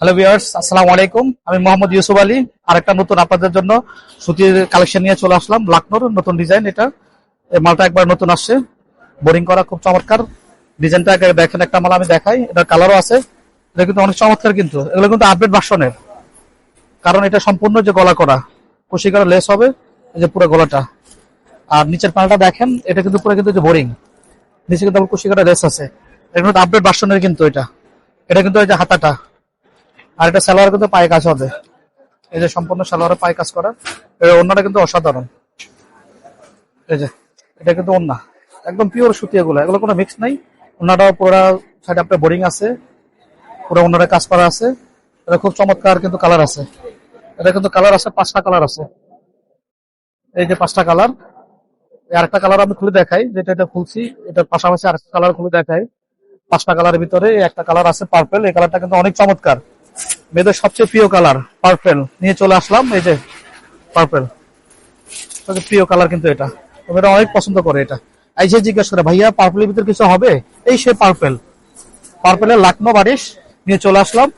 Hello viewers আসসালামু আলাইকুম আমি মোহাম্মদ ইউসুফ আলী। আরেকটা নতুন আপনাদের জন্য সুতির কালেকশন নিয়ে চলে আসলাম। লাকনোর নতুন ডিজাইন এটা। এই মালটা একবার নতুন আসছে। বোরিং করা খুব চমৎকার। ডিজাইনটা দেখেন, একটা মাল আমি দেখাই। এটার কালারও আছে। এটা কিন্তু অনেক চমৎকার কিন্তু। এগুলো কিন্তু আপডেট ভার্সনের কারণ এটা সম্পূর্ণ যে গলা করা। কুশি করা লেস হবে এই যে পুরো গলাটা। আর নিচের পালটা দেখেন, এটা কিন্তু পুরো কিন্তু যে বোরিং নিচে কিন্তু কুশি করা লেস আছে। এটা কিন্তু আপডেট ভার্সনের কিন্তু এটা। এটা কিন্তু এই যে হাতাটা। আর এটা সালোয়ার কিন্তু পায়ে কাজ হবে। এই যে সম্পূর্ণ সালোয়ারে পায়ে কাজ করা। এর অন্যটা কিন্তু অসাধারণ। এই যে, এটা কিন্তু অন্য একদম পিওর সুতি এগুলো। এগুলো কোনো মিক্স নাই। অন্যটাও পুরো সাইডে আপনার বোরিং আছে। পুরো অন্যটা কাজ করা আছে। এটা খুব চমৎকার কিন্তু কালার আছে। এটা কিন্তু কালার আছে, পাঁচটা কালার আছে। এই যে পাঁচটা কালার আরেকটা কালার আমি খুলে দেখাই, যেটা এটা খুলছি। এটার পাশাপাশি আরেকটা কালার খুলে দেখাই। পাঁচটা কালারের ভিতরে একটা কালার আছে পার্পেল এই কালারটা কিন্তু অনেক চমৎকার। মেয়েদের সবচেয়ে প্রিয় কালার পার্পেল নিয়ে চলে আসলাম, এই যে পার্পেল প্রিয় কালার কিন্তু এটা। মেয়েরা অনেক পছন্দ করে এটা। এই যে জিজ্ঞেস করে, ভাইয়া পার্পেলের ভিতরে কিছু হবে? এই সে পার্পেল পার্পেলের লাকনো বারিশ। নিয়ে চলে আসলাম।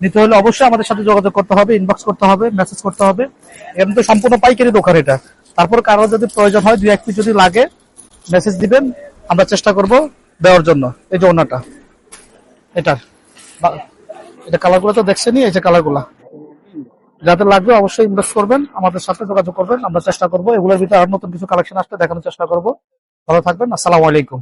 নিতে হলে অবশ্যই আমাদের সাথে যোগাযোগ করতে হবে ইনবক্স করতে হবে মেসেজ করতে হবে। এমনি তো সম্পূর্ণ পাইকারি দোকান এটা। তারপর কারও যদি প্রয়োজন হয় দুই এক পিস যদি লাগে মেসেজ দিবেন। আমরা চেষ্টা করব দেওয়ার জন্য। এই যে ওনাটা। এটা বা- এটা কালারগুলো তো দেখছেনি এই যে কালারগুলা। যাদের লাগবে অবশ্যই ইনভেস্ট করবেন, আমাদের সাথে যোগাযোগ করবেন, আমরা চেষ্টা করব এগুলোর ভিতরে আর নতুন কিছু কালেকশন আসতে দেখানোর চেষ্টা করব। ভালো থাকবেন, আসসালামু আলাইকুম।